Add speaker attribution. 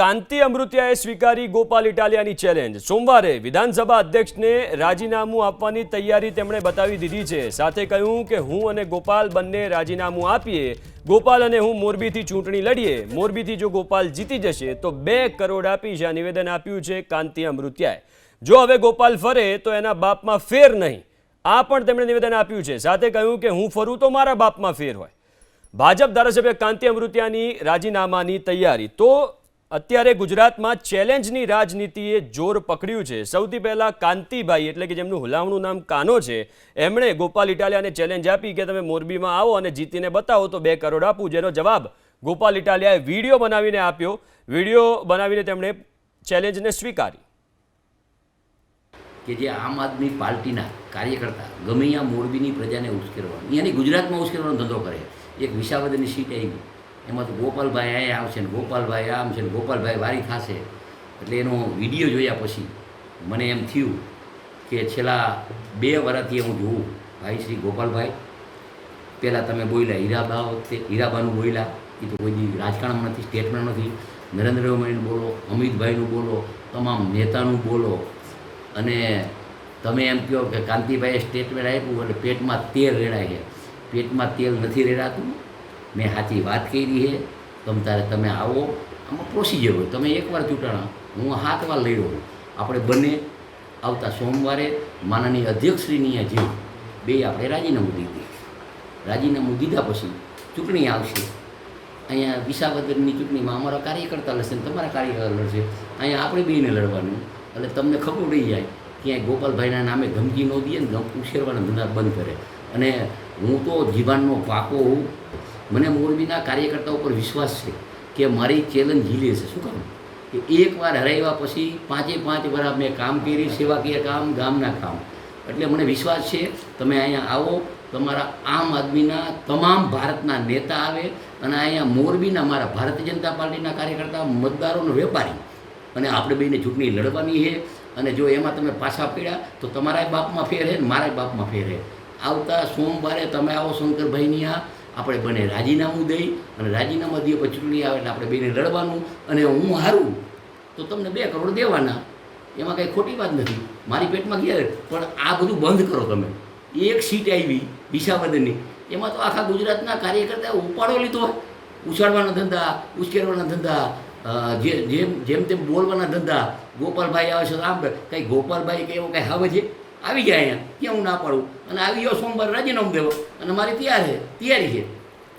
Speaker 1: કાંતિ અમૃતિયાએ સ્વીકારી ગોપાલ ઇટાલિયાની ચેલેન્જ સોમવારે વિધાનસભા અધ્યક્ષને રાજીનામું આપવાની તૈયારી તેમણે બતાવી દીધી છે. સાથે કહ્યું કે હું અને ગોપાલ બંને રાજીનામું આપીએ, ગોપાલ અને હું મોરબીથી ચૂંટણી લડીએ. મોરબીથી જો ગોપાલ જીતી જશે, તો બે કરોડ આપીશ આ નિવેદન આપ્યું છે કાંતિ અમૃતિયાએ. જો હવે ગોપાલ ફરે, તો એના બાપમાં ફેર નહીં. આ પણ તેમણે નિવેદન આપ્યું છે. સાથે કહ્યું કે હું ફરું, તો મારા બાપમાં ફેર હોય. ભાજપ ધારાસભ્ય કાંતિ અમૃતિયાની રાજીનામાની તૈયારી. તો અત્યારે ગુજરાતમાં ચેલેન્જની રાજનીતિએ જોર પકડ્યું છે. સૌથી પહેલા કાંતિભાઈ, એટલે કે જેમનું હુલામણું નામ કાનો છે, એમણે ગોપાલ ઇટાલિયાને ચેલેન્જ આપી કે તમે મોરબીમાં આવો અને જીતીને બતાવો તો બે કરોડ આપું જેનો જવાબ ગોપાલ ઇટાલિયાએ વીડિયો બનાવીને આપ્યો. વીડિયો બનાવીને તેમણે ચેલેન્જને સ્વીકારી.
Speaker 2: કે જે આમ આદમી પાર્ટીના કાર્યકર્તા ગમે મોરબીની પ્રજાને ઉશ્કેરવાનો અહીંયાની ગુજરાતમાં ઉશ્કેરવાનો ધંધો કરે. એક વિસાવદરની સીટ આવી. એમાં તો ગોપાલભાઈ અહીંયા આવશે ને ગોપાલભાઈ આમ છે ને ગોપાલભાઈ વારી થશે એટલે એનો વીડિયો જોયા પછી મને એમ થયું કે છેલ્લા બે વર્ષથી હું જોઉં. ભાઈ શ્રી ગોપાલભાઈ, પહેલાં તમે બોલ્યા હીરાબા વખતે, હીરાબાનું બોલ્યા. એ તો કોઈ રાજકારણમાં નથી, સ્ટેટમાં નથી. નરેન્દ્ર મોદીનું બોલો, અમિતભાઈનું બોલો, તમામ નેતાનું બોલો. અને તમે એમ કહો કે કાંતિભાઈએ સ્ટેટમેન્ટ આપ્યું, એટલે પેટમાં તેલ રેડાય છે. પેટમાં તેલ નથી રેડાતું. મેં સાચી વાત કરી છે. તમે તારે તમે આવો. આમાં પ્રોસિજર હોય. તમે એકવાર ચૂંટાણા. હું હાથ વાર લઈ રહ્યો આપણે બંને આવતા સોમવારે માનનીય અધ્યક્ષશ્રીની જેવું બે આપણે રાજીનામું દીધી રાજીનામું દીધા પછી ચૂંટણી આવશે. અહીંયા વિસાવદરની ચૂંટણીમાં અમારા કાર્યકર્તા લડશે ને તમારા કાર્યકર્તા લડશે. અહીંયા આપણે બેને લડવાનું. એટલે તમને ખબર પડી જાય ક્યાંય ગોપાલભાઈના નામે ધમકી ન દઈએ ને ઉછેરવાના ધંધા બંધ કરે. અને હું તો જીવાનનો પાકો હોઉં. મને મોરબીના કાર્યકર્તા ઉપર વિશ્વાસ છે કે મારી ચેલેન્જ ઝીલી છે. શું કામ કે એકવાર હરાવ્યા પછી પાંચે પાંચ વાર મેં કામ કરી સેવાકીય કામ, ગામના કામ. એટલે મને વિશ્વાસ છે, તમે અહીંયા આવો, તમારા આમ આદમીના તમામ ભારતના નેતા આવે અને અહીંયા મોરબીના મારા ભારતીય જનતા પાર્ટીના કાર્યકર્તા મતદારોનો વેપારી. અને આપણે બેને ચૂંટણી લડવાની છે અને જો એમાં તમે પાછા પડ્યા તો તમારા બાપમાં ફેર છે ને મારા બાપમાં ફેર છે. આવતા સોમવારે તમે આવો શંકરભાઈની આ આપણે બંને રાજીનામું દઈ અને રાજીનામા દઈએ પછી ચૂંટણી આવે એટલે આપણે બેને લડવાનું અને હું હારું, તો તમને બે કરોડ દેવાના. એમાં કંઈ ખોટી વાત નથી. મારી પેટમાં ગયા પણ આ બધું બંધ કરો તમે. એક સીટ આવી વિસાવદનની એમાં તો આખા ગુજરાતના કાર્યકર્તાએ ઉપાડો લીધો. ઉછાળવાના ધંધા, ઉશ્કેરવાના ધંધા જે જેમ જેમ તેમ બોલવાના ધંધા. ગોપાલભાઈ આવે છે આમ કંઈ ગોપાલભાઈ કે એવું કંઈ હવે છે? આવી જાય અહીંયા. ત્યાં હું ના પાડું. અને આવી ગયો સોમવાર રાજીનામું દેવો. અને મારી તૈયાર છે. તૈયારી છે.